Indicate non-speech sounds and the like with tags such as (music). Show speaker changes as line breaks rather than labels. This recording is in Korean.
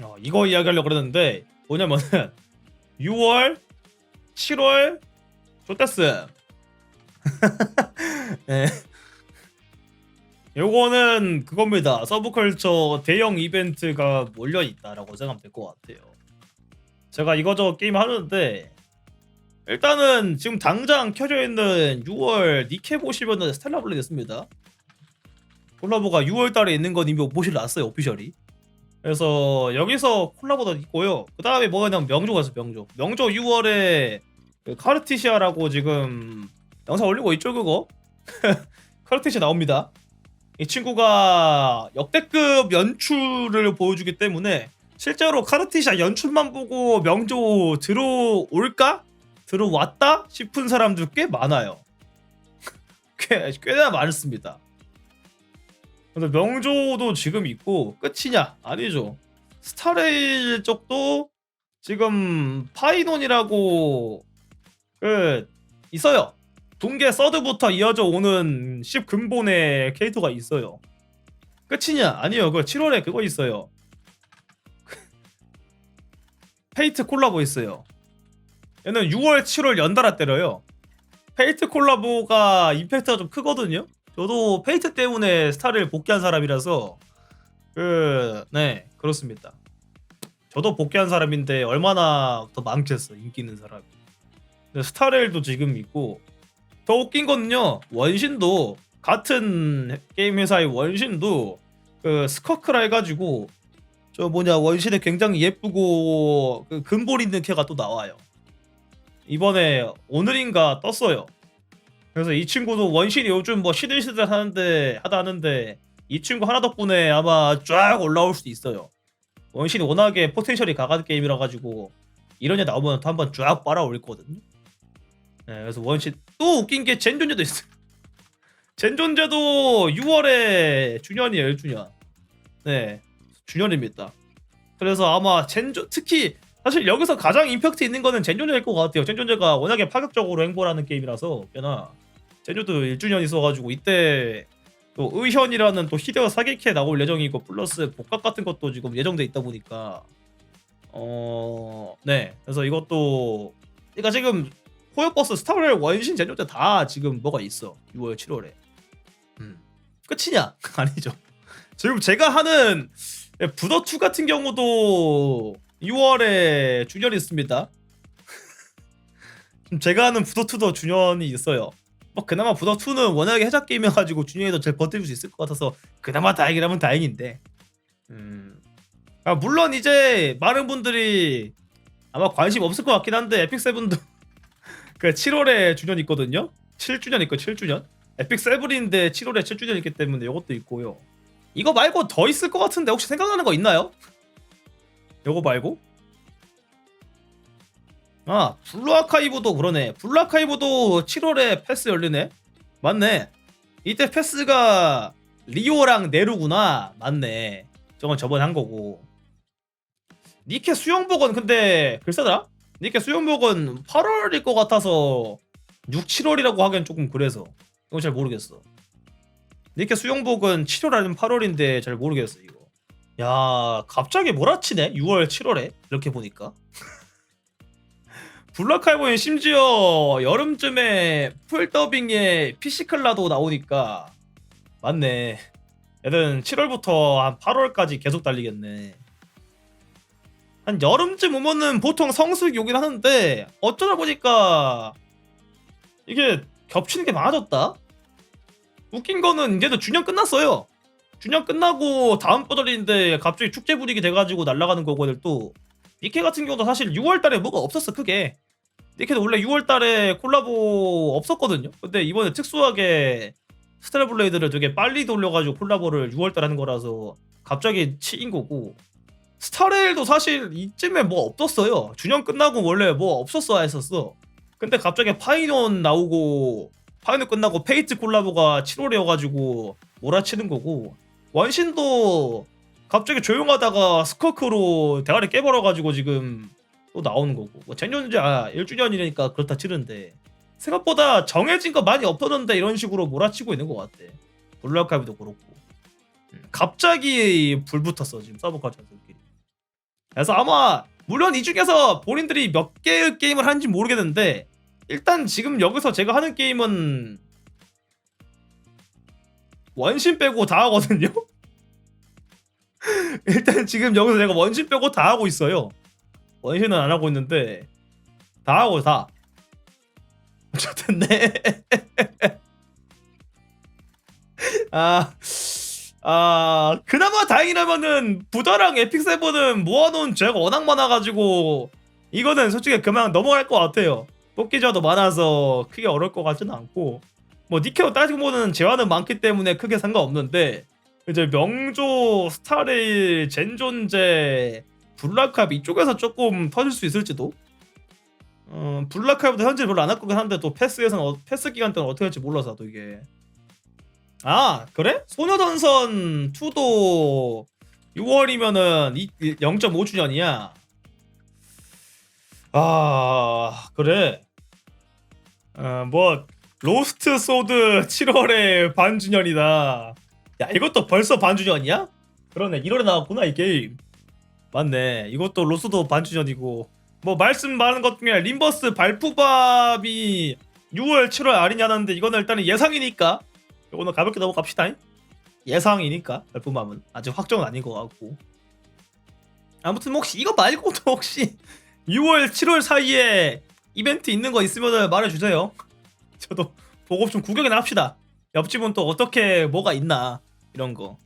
어, 이거 이야기하려고 그랬는데 뭐냐면은 6월, 7월 좋댔어. 네. 요거는 그겁니다. 서브컬처 대형 이벤트가 몰려 있다라고 생각하면 될 것 같아요. 제가 이거저거 게임 하는데 일단은 지금 당장 켜져 있는 6월 니케 보시면은 스텔라 블레드 있습니다. 콜라보가 6월 달에 있는 건 이미 오보실 났어요, 오피셜이. 그래서 여기서 콜라보도 있고요. 그 다음에 뭐가 그냥 명조가 있어, 명조. 명조 6월에 그 카르티시아라고 지금 영상 올리고 있죠, 그거? (laughs) 카르티시아 나옵니다. 이 친구가 역대급 연출을 보여주기 때문에 실제로 카르티시아 연출만 보고 명조 들어올까? 들어왔다? 싶은 사람들 꽤 많아요. (laughs) 꽤, 꽤나 많습니다. 근데 명조도 지금 있고 끝이냐? 아니죠. 스타레일 쪽도 지금 파이논이라고 그 있어요. 동계 서드부터 이어져 오는 10 근본의 캐릭터가 있어요. 끝이냐? 아니요. 그 7월에 그거 있어요. (laughs) 페이트 콜라보 있어요. 얘는 6월, 7월 연달아 때려요. 페이트 콜라보가 임팩트가 좀 크거든요. 저도 페이트 때문에 스타를 복귀한 사람이라서 그 네 그렇습니다. 저도 복귀한 사람인데 얼마나 더 많겠어 인기 있는 사람이. 근데 스타레일도 지금 있고 더 웃긴 거는요 원신도 같은 게임 회사의 원신도 그 스커크라 해가지고 저 뭐냐 원신에 굉장히 예쁘고 그 근본 있는 캐가 또 나와요. 이번에 오늘인가 떴어요. 그래서 이 친구도 원신이 요즘 뭐 시들시들 하는데 하다 하는데 이 친구 하나 덕분에 아마 쫙 올라올 수도 있어요. 원신이 워낙에 포텐셜이 강한 게임이라 가지고 이런 애 나오면 또 한번 쫙 빨아올거든요. 네, 그래서 원신 또 웃긴 게 젠존제도 있어요. (laughs) 젠존제도 6월에 주년이에요, 1주년. 네, 주년입니다. 그래서 아마 젠존 특히 사실 여기서 가장 임팩트 있는 거는 젠존제일 것 같아요. 젠존제가 워낙에 파격적으로 행보하는 게임이라서 꽤나 젠존도 1주년 있어가지고 이때 또 의현이라는 또 히데오 사기캐 나올 예정이고 플러스 복각 같은 것도 지금 예정돼 있다 보니까. 어네. 그래서 이것도 그러니까 지금 호역버스 스타블 원신 젠존제 다 지금 뭐가 있어 6월 7월에. 음. 끝이냐? (laughs) 아니죠. 지금 제가 하는 부더2 같은 경우도 6월에 주년이 있습니다. (laughs) 제가 하는 부더2도 주년이 있어요. 뭐 그나마 부더 2는 워낙에 해작 게임이어가지고 주년에도 잘 버틸 수 있을 것 같아서 그나마 다행이라면 다행인데. 음. 아, 물론 이제 많은 분들이 아마 관심 없을 것 같긴 한데 에픽 세븐도 (laughs) 그 7월에 주년 있거든요. 7주년 있고 7주년. 에픽 세븐인데 7월에 7주년 있기 때문에 이것도 있고요. 이거 말고 더 있을 것 같은데 혹시 생각나는 거 있나요? 요거 말고 아 블루 아카이브도 그러네. 블루 아카이브도 7월에 패스 열리네. 맞네. 이때 패스가 리오랑 네루구나. 맞네. 저건 저번에 한 거고. 니케 수영복은 근데 글쎄더라? 니케 수영복은 8월일 것 같아서 6, 7월이라고 하기엔 조금 그래서. 이건 잘 모르겠어. 니케 수영복은 7월 아니면 8월인데 잘 모르겠어 이거. 야 갑자기 몰아치네? 6월 7월에? 이렇게 보니까 (laughs) 블락하이버는 심지어 여름쯤에 풀 더빙에 피시클라도 나오니까 맞네. 얘는 7월부터 한 8월까지 계속 달리겠네. 한 여름쯤 오면은 보통 성수기 오긴 하는데 어쩌다 보니까 이게 겹치는 게 많아졌다? 웃긴 거는 이제도 주년 끝났어요. 주년 끝나고 다음 버전인데 갑자기 축제 분위기 돼가지고 날아가는 거거든 또. 니케 같은 경우도 사실 6월달에 뭐가 없었어 크게 니케도 원래 6월달에 콜라보 없었거든요. 근데 이번에 특수하게 스텔블레이드를 되게 빨리 돌려가지고 콜라보를 6월달 하는 거라서 갑자기 치인 거고 스타레일도 사실 이쯤에 뭐 없었어요. 주년 끝나고 원래 뭐 없었어야 했었어. 근데 갑자기 파이논 나오고 파이논 끝나고 페이트 콜라보가 7월이어가지고 몰아치는 거고 원신도 갑자기 조용하다가 스커크로 대가리 깨버려가지고 지금 또 나오는 거고 뭐아 1주년이니까 그렇다 치는데 생각보다 정해진 거 많이 없었는데 이런 식으로 몰아치고 있는 것 같아 블루아카이브도 그렇고 음, 갑자기 불 붙었어 지금 서브컬 전들끼리 그래서 아마 물론 이 중에서 본인들이 몇 개의 게임을 하는지 모르겠는데 일단 지금 여기서 제가 하는 게임은 원신 빼고 다 하거든요. (laughs) 일단 지금 여기서 제가 원신 빼고 다 하고 있어요. 원신은 안 하고 있는데 다 하고 다. (laughs) 좋겠네. (laughs) 아, 아, 그나마 다행이라면은 부다랑 에픽 세븐은 모아놓은 죄가 워낙 많아가지고 이거는 솔직히 그만 넘어갈 것 같아요. 뽑기자도 많아서 크게 어려울 것 같지는 않고 뭐 니케어 따지고 보는 재화는 많기 때문에 크게 상관없는데 이제 명조, 스타레일, 젠존제, 블락캅 이쪽에서 조금 터질 수 있을지도. 어, 블락캅도 현재 별로 안할 거긴 한데 또 패스에서는 어, 패스 기간 때는 어떻게 할지 몰라서 또 이게. 아 그래? 소녀전선 2도 6월이면은 0.5주년이야. 아 그래. 어 뭐 로스트 소드 7월에 반주년이다. 야 이것도 벌써 반주년이야? 그러네 1월에 나왔구나 이 게임. 맞네. 이것도 로스도 반주년이고 뭐 말씀 많은 것 중에 림버스 발푸밥이 6월 7월 아니냐는데 이거는 일단은 예상이니까 이거는 가볍게 넘어갑시다. 예상이니까 발푸밥은 아직 확정은 아닌 것 같고. 아무튼 뭐 혹시 이거 말고도 (laughs) 혹시 6월 7월 사이에 이벤트 있는 거 있으면 말해주세요. 저도 보고 좀 구경이나 합시다. 옆집은 또 어떻게 뭐가 있나 이런 거.